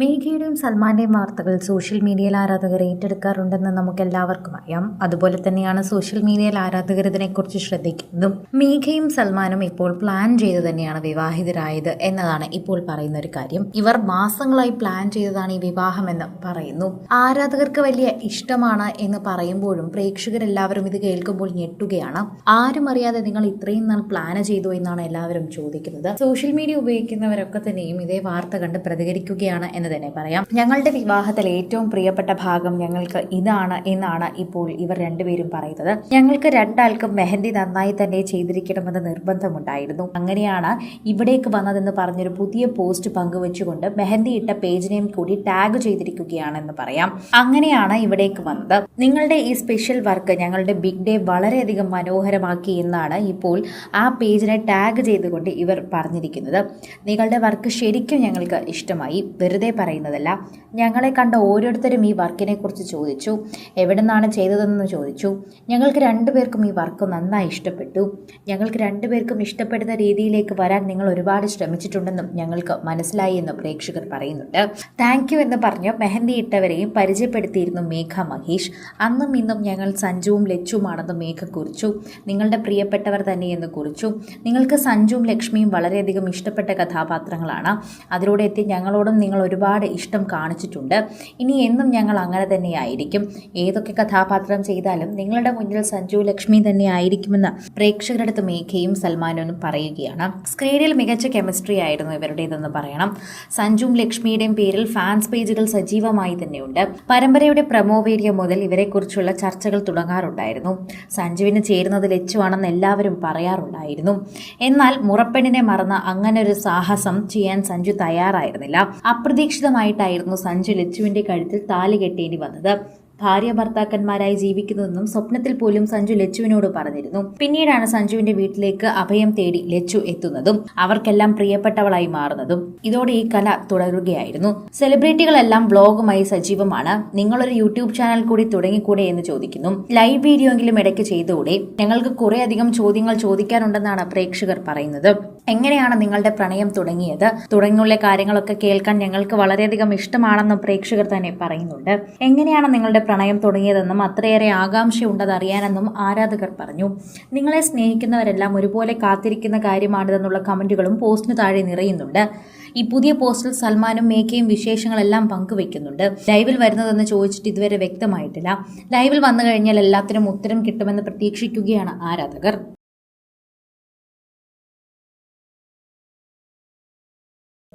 മേഘയുടെയും സൽമാന്റെയും വാർത്തകൾ സോഷ്യൽ മീഡിയയിൽ ആരാധകർ ഏറ്റെടുക്കാറുണ്ടെന്ന് നമുക്ക് എല്ലാവർക്കും അറിയാം. അതുപോലെ തന്നെയാണ് സോഷ്യൽ മീഡിയയിൽ ആരാധകർ ഇതിനെക്കുറിച്ച് ശ്രദ്ധിക്കുന്നതും മേഘയും സൽമാനും ഇപ്പോൾ പ്ലാൻ ചെയ്ത് തന്നെയാണ് വിവാഹിതരായത് എന്നതാണ് ഇപ്പോൾ പറയുന്ന ഒരു കാര്യം. ഇവർ മാസങ്ങളായി പ്ലാൻ ചെയ്തതാണ് ഈ വിവാഹം എന്ന് പറയുന്നു. ആരാധകർക്ക് വലിയ ഇഷ്ടമാണ് എന്ന് പറയുമ്പോഴും പ്രേക്ഷകരെല്ലാവരും ഇത് കേൾക്കുമ്പോൾ ഞെട്ടുകയാണ്. ആരും അറിയാതെ നിങ്ങൾ ഇത്രയും നാൾ പ്ലാൻ ചെയ്തു എന്നാണ് എല്ലാവരും ചോദിക്കുന്നത്. സോഷ്യൽ മീഡിയ ഉപയോഗിക്കുന്നവരൊക്കെ തന്നെയും ഇതേ വാർത്ത കണ്ട് പ്രതികരിക്കുകയാണ് തന്നെ പറയാം. ഞങ്ങളുടെ വിവാഹത്തിൽ ഏറ്റവും പ്രിയപ്പെട്ട ഭാഗം ഞങ്ങൾക്ക് ഇതാണ് എന്നാണ് ഇപ്പോൾ ഇവർ രണ്ടുപേരും പറയുന്നത്. ഞങ്ങൾക്ക് രണ്ടാൾക്കും മെഹന്തി നന്നായി തന്നെ ചെയ്തിരിക്കണമെന്ന് നിർബന്ധമുണ്ടായിരുന്നു. അങ്ങനെയാണ് ഇവിടേക്ക് വന്നതെന്ന് പറഞ്ഞൊരു പുതിയ പോസ്റ്റ് പങ്കുവെച്ചുകൊണ്ട് മെഹന്തി ഇട്ട പേജിനെയും കൂടി ടാഗ് ചെയ്തിരിക്കുകയാണെന്ന് പറയാം. അങ്ങനെയാണ് ഇവിടേക്ക് വന്നത്. നിങ്ങളുടെ ഈ സ്പെഷ്യൽ വർക്ക് ഞങ്ങളുടെ ബിഗ് ഡേ വളരെയധികം മനോഹരമാക്കി എന്നാണ് ഇപ്പോൾ ആ പേജിനെ ടാഗ് ചെയ്തുകൊണ്ട് ഇവർ പറഞ്ഞിരിക്കുന്നത്. നിങ്ങളുടെ വർക്ക് ശരിക്കും ഞങ്ങൾക്ക് ഇഷ്ടമായി. വെറുതെ പറയുന്നതല്ല. ഞങ്ങളെ കണ്ട ഓരോരുത്തരും ഈ വർക്കിനെ കുറിച്ച് ചോദിച്ചു. എവിടെ നിന്നാണ് ചെയ്തതെന്ന് ചോദിച്ചു. ഞങ്ങൾക്ക് രണ്ടുപേർക്കും ഈ വർക്ക് നന്നായി ഇഷ്ടപ്പെട്ടു. ഞങ്ങൾക്ക് രണ്ടുപേർക്കും ഇഷ്ടപ്പെടുന്ന രീതിയിലേക്ക് വരാൻ നിങ്ങൾ ഒരുപാട് ശ്രമിച്ചിട്ടുണ്ടെന്നും ഞങ്ങൾക്ക് മനസ്സിലായി എന്ന് പ്രേക്ഷകർ പറയുന്നുണ്ട്. താങ്ക് എന്ന് പറഞ്ഞ് മെഹന്തി ഇട്ടവരെയും പരിചയപ്പെടുത്തിയിരുന്നു മേഘ മഹേഷ്. അന്നും ഇന്നും ഞങ്ങൾ സഞ്ജുവും ലച്ചുമാണെന്ന് മേഘ കുറിച്ചു. നിങ്ങളുടെ പ്രിയപ്പെട്ടവർ തന്നെയെന്ന് കുറിച്ചു. നിങ്ങൾക്ക് സഞ്ജുവും ലക്ഷ്മിയും വളരെയധികം ഇഷ്ടപ്പെട്ട കഥാപാത്രങ്ങളാണ്. അതിലൂടെ എത്തി ഞങ്ങളോടും നിങ്ങൾ ഒരുപാട് ഇഷ്ടം കാണിച്ചിട്ടുണ്ട്. ഇനി എന്നും ഞങ്ങൾ അങ്ങനെ തന്നെയായിരിക്കും. ഏതൊക്കെ കഥാപാത്രം ചെയ്താലും നിങ്ങളുടെ മുന്നിൽ സഞ്ജു ലക്ഷ്മി തന്നെ ആയിരിക്കുമെന്ന് പ്രേക്ഷകരുടെ അടുത്ത് മേഘയും സൽമാനും പറയുകയാണ്. സ്ക്രീനിൽ മികച്ച കെമിസ്ട്രി ആയിരുന്നു ഇവരുടേതെന്ന് പറയണം. സഞ്ജുവും ലക്ഷ്മിയുടെയും പേരിൽ ഫാൻസ് പേജുകൾ സജീവമായി തന്നെയുണ്ട്. പരമ്പരയുടെ പ്രമോ വീഡിയോ മുതൽ ഇവരെക്കുറിച്ചുള്ള ചർച്ചകൾ തുടങ്ങാറുണ്ടായിരുന്നു. സഞ്ജുവിന് ചേരുന്നത് ലെച്ചുവാണെന്ന് എല്ലാവരും പറയാറുണ്ടായിരുന്നു. എന്നാൽ മുറപ്പെണ്ണിനെ മറന്ന അങ്ങനെ ഒരു സാഹസം ചെയ്യാൻ സഞ്ജു തയ്യാറായിരുന്നില്ല. അപ്രതീക്ഷിതമായിട്ടായിരുന്നു സഞ്ജു ലച്ചുവിന്റെ കഴുത്തിൽ താലി കെട്ടേണ്ടി വന്നത്. ഭാര്യ ഭർത്താക്കന്മാരായി ജീവിക്കുന്നതെന്നും സ്വപ്നത്തിൽ പോലും സഞ്ജു ലച്ചുവിനോട് പറഞ്ഞിരുന്നു. പിന്നീടാണ് സഞ്ജുവിന്റെ വീട്ടിലേക്ക് അഭയം തേടി ലച്ചു എത്തുന്നതും അവർക്കെല്ലാം പ്രിയപ്പെട്ടവളായി മാറുന്നതും. ഇതോടെ ഈ കല തുടരുകയായിരുന്നു. സെലിബ്രിറ്റികളെല്ലാം വ്ലോഗുമായി സജീവമാണ്. നിങ്ങളൊരു യൂട്യൂബ് ചാനൽ കൂടി തുടങ്ങിക്കൂടെ എന്ന് ചോദിക്കുന്നു. ലൈവ് വീഡിയോ എങ്കിലും ഇടയ്ക്ക് ചെയ്തുകൂടെ ഞങ്ങൾക്ക് കുറേയധികം ചോദ്യങ്ങൾ ചോദിക്കാനുണ്ടെന്നാണ് പ്രേക്ഷകർ പറയുന്നത്. എങ്ങനെയാണ് നിങ്ങളുടെ പ്രണയം തുടങ്ങിയത്? തുടങ്ങിയുള്ള കാര്യങ്ങളൊക്കെ കേൾക്കാൻ ഞങ്ങൾക്ക് വളരെയധികം ഇഷ്ടമാണെന്നും പ്രേക്ഷകർ തന്നെ പറയുന്നുണ്ട്. എങ്ങനെയാണ് നിങ്ങളുടെ പ്രണയം തുടങ്ങിയതെന്നും അത്രയേറെ ആകാംക്ഷയുണ്ടത് അറിയാനെന്നും ആരാധകർ പറഞ്ഞു. നിങ്ങളെ സ്നേഹിക്കുന്നവരെല്ലാം ഒരുപോലെ കാത്തിരിക്കുന്ന കാര്യമാണിതെന്നുള്ള കമന്റുകളും പോസ്റ്റിന് താഴെ നിറയുന്നുണ്ട്. ഈ പുതിയ പോസ്റ്റിൽ സൽമാനും മേക്കയും വിശേഷങ്ങളെല്ലാം പങ്കുവെക്കുന്നുണ്ട് ലൈവിൽ വരുന്നതെന്ന് ചോദിച്ചിട്ട് ഇതുവരെ വ്യക്തമായിട്ടില്ല. ലൈവിൽ വന്നു കഴിഞ്ഞാൽ എല്ലാത്തിനും ഉത്തരം കിട്ടുമെന്ന് പ്രതീക്ഷിക്കുകയാണ് ആരാധകർ.